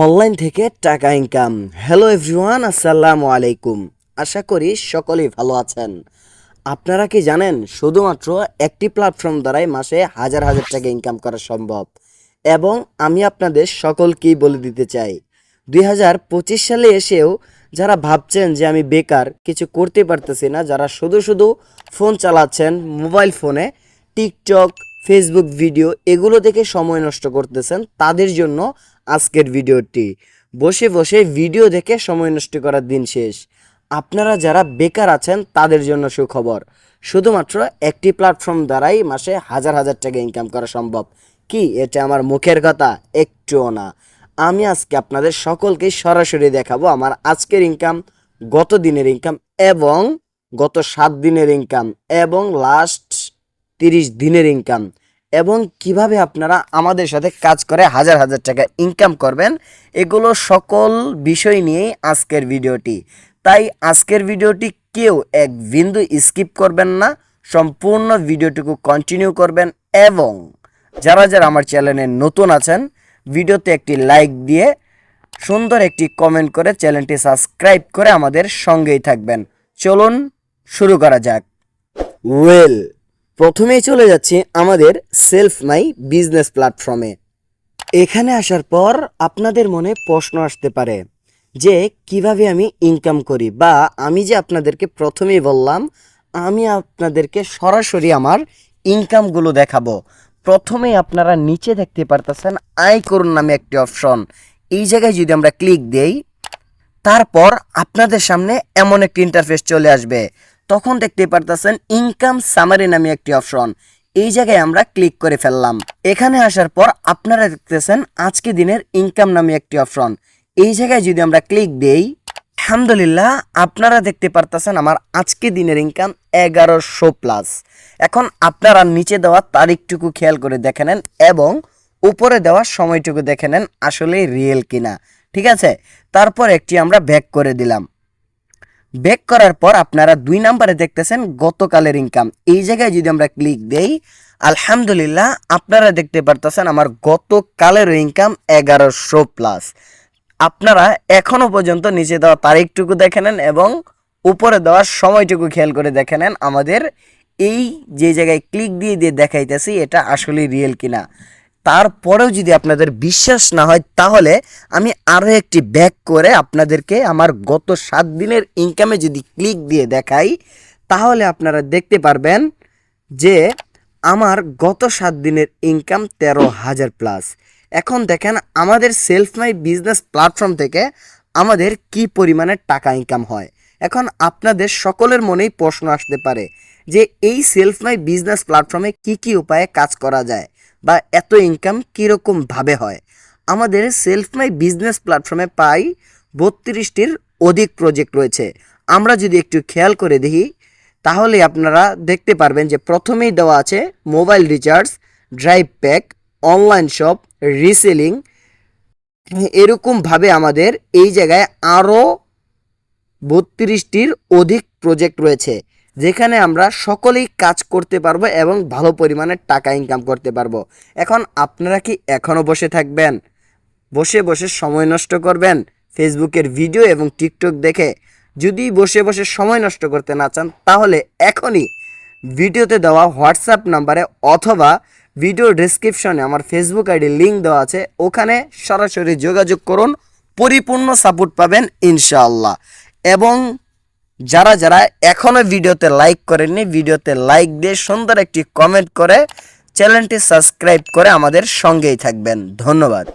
Online থেকে টাকা income hello everyone আসসালামু আলাইকুম। আশা করি সকলেই ভালো আছেন। আপনারা কি জানেন, শুধুমাত্র একটি প্ল্যাটফর্ম দ্বারাই মাসে হাজার হাজার টাকা ইনকাম করা সম্ভব। এবং আমি আপনাদের সকলকেই বলে দিতে চাই, দুই হাজার পঁচিশ সালে এসেও যারা ভাবছেন যে আমি বেকার, কিছু করতে পারতেছি না, যারা শুধু শুধু ফোন চালাচ্ছেন মোবাইল ফোনে টিকটক ফেসবুক ভিডিও এগুলো দেখে সময় নষ্ট করতেছেন, তাদের জন্য আজকের ভিডিওটি। বসে বসে ভিডিও দেখে সময় নষ্ট করার দিন শেষ। আপনারা যারা বেকার আছেন, তাদের জন্য সুখবর। শুধুমাত্র একটি প্ল্যাটফর্ম দ্বারাই মাসে হাজার হাজার টাকা ইনকাম করা সম্ভব। কি? এটা আমার মুখের কথা, একটুও না। আমি আজকে আপনাদের সকলকে সরাসরি দেখাবো আমার আজকের ইনকাম গত দিনের ইনকাম এবং গত সাত দিনের ইনকাম এবং লাস্ট তিরিশ দিনের ইনকাম এবং কীভাবে আপনারা আমাদের সাথে কাজ করে হাজার হাজার টাকা ইনকাম করবেন, এগুলো সকল বিষয় নিয়েই আজকের ভিডিওটি। তাই আজকের ভিডিওটি কেউ এক বিন্দু স্কিপ করবেন না, সম্পূর্ণ ভিডিওটুকু কন্টিনিউ করবেন এবং যারা যারা আমার চ্যানেলে নতুন আছেন, ভিডিওতে একটি লাইক দিয়ে সুন্দর একটি কমেন্ট করে চ্যানেলটি সাবস্ক্রাইব করে আমাদের সঙ্গেই থাকবেন। চলুন শুরু করা যাক। ওয়েল প্রথমেই চলে যাচ্ছি আমাদের সেলফ মাই বিজনেস প্ল্যাটফর্মে এখানে আসার পর আপনাদের মনে প্রশ্ন আসতে পারে যে, কীভাবে আমি ইনকাম করি? বা আমি যে আপনাদেরকে প্রথমেই বললাম, আমি আপনাদেরকে সরাসরি আমার ইনকামগুলো দেখাবো। প্রথমে আপনারা নিচে দেখতে পারতেছেন আয় করুন নামে একটি অপশন এই জায়গায় যদি আমরা ক্লিক দেই, তারপর আপনাদের সামনে এমন একটি ইন্টারফেস চলে আসবে। তখন দেখতে পারতেছেন ইনকাম সামারি নামে একটি অপশন এই জায়গায় আমরা ক্লিক করে ফেললাম। এখানে আসার পর আপনারা দেখতেছেন আজকে দিনের ইনকাম নামে একটি অপশন এই জায়গায় যদি আমরা ক্লিক দেই, আলহামদুলিল্লাহ আপনারা দেখতে পারতেছেন আমার আজকে দিনের ইনকাম এগারোশো প্লাস এখন আপনারা নিচে দেওয়া তারিখটুকু খেয়াল করে দেখে নেন এবং উপরে দেওয়া সময়টুকু দেখে নেন আসলে রিয়েল কিনা। ঠিক আছে? তারপর একটি আমরা ব্যাক করে দিলাম। ব্যাক করার পর আপনারা দুই নাম্বারে দেখতেছেন গতকালের ইনকাম এই জায়গায় যদি আমরা ক্লিক দেই, আলহামদুলিল্লাহ আপনারা দেখতে পারতেছেন আমার গতকালের ইনকাম এগারোশো প্লাস আপনারা এখনও পর্যন্ত নিচে দেওয়া তারিখটুকু দেখে নেন এবং উপরে দেওয়ার সময়টুকু খেয়াল করে দেখে নেন। আমাদের এই যে জায়গায় ক্লিক দিয়ে দিয়ে দেখাইতেছি, এটা আসলে রিয়েল কিনা। তারপরেও যদি আপনাদের বিশ্বাস না হয়, তাহলে আমি আরও একটি ব্যাক করে আপনাদেরকে আমার গত সাত দিনের ইনকামে যদি ক্লিক দিয়ে দেখাই, তাহলে আপনারা দেখতে পারবেন যে আমার গত সাত দিনের ইনকাম তেরো হাজার প্লাস এখন দেখেন আমাদের সেলফ মাই বিজনেস প্ল্যাটফর্ম থেকে আমাদের কি পরিমাণে টাকা ইনকাম হয়। এখন আপনাদের সকলের মনেই প্রশ্ন আসতে পারে যে এই সেলফ মাই বিজনেস প্ল্যাটফর্মে কি কি উপায়ে কাজ করা যায়। বা এত ইনকাম কীরকমভাবে হয়? আমাদের সেলফ মাই বিজনেস প্ল্যাটফর্মে পাই বত্রিশটির অধিক প্রজেক্ট রয়েছে। আমরা যদি একটু খেয়াল করে দেখি, তাহলে আপনারা দেখতে পারবেন যে প্রথমেই দেওয়া আছে mobile recharge drive pack online shop reselling এরকমভাবে আমাদের এই জায়গায় আরও বত্রিশটির অধিক প্রজেক্ট রয়েছে। যেখানে আমরা সকলেই কাজ করতে পারব এবং ভালো পরিমাণে টাকা ইনকাম করতে পারব। এখন আপনারা কি এখনও বসে থাকবেন? বসে বসে সময় নষ্ট করবেন? ফেসবুকের ভিডিও এবং টিকটক দেখে যদি বসে বসে সময় নষ্ট করতে না চান, তাহলে এখনই ভিডিওতে দেওয়া হোয়াটসঅ্যাপ নাম্বারে অথবা ভিডিও ডেসক্রিপশনে আমার ফেসবুক আইডি লিঙ্ক দেওয়া আছে, ওখানে সরাসরি যোগাযোগ করুন, পরিপূর্ণ সাপোর্ট পাবেন ইনশাআল্লাহ। এবং যারা যারা এখনও ভিডিওতে লাইক করেননি, ভিডিওতে লাইক দিয়ে সুন্দর একটি কমেন্ট করে চ্যানেলটি সাবস্ক্রাইব করে আমাদের সঙ্গেই থাকবেন। ধন্যবাদ।